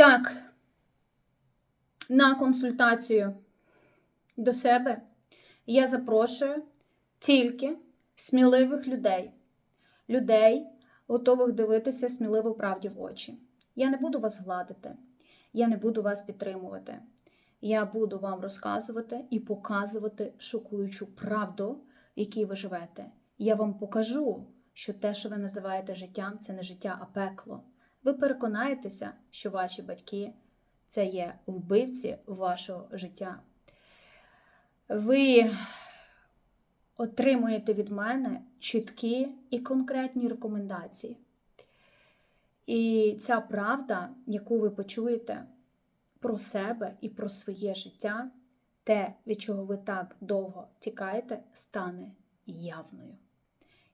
Так, на консультацію до себе я запрошую тільки сміливих людей, людей, готових дивитися сміливо правді в очі. Я не буду вас гладити, я не буду вас підтримувати. Я буду вам розказувати і показувати шокуючу правду, в якій ви живете. Я вам покажу, що те, що ви називаєте життям, це не життя, а пекло. Ви переконаєтеся, що ваші батьки це є вбивці вашого життя. Ви отримуєте від мене чіткі і конкретні рекомендації. І ця правда, яку ви почуєте про себе і про своє життя, те, від чого ви так довго тікаєте, стане явною.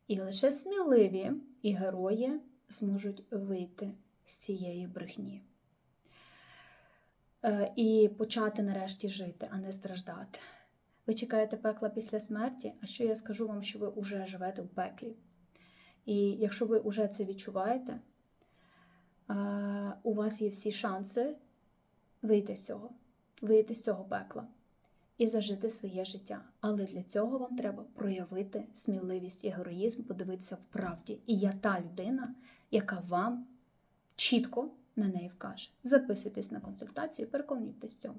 І лише сміливі і герої зможуть вийти з цієї брехні. Е, І почати нарешті жити, а не страждати. Ви чекаєте пекла після смерті, а що я скажу вам, що ви вже живете в пеклі? І якщо ви вже це відчуваєте, е, у вас є всі шанси вийти з цього, вийти з цього пекла і зажити своє життя. Але для цього вам треба проявити сміливість і героїзм, подивитися в правді. І я та людина, яка вам чітко на неї вкаже. Записуйтесь на консультацію і переконуйтесь в цьому.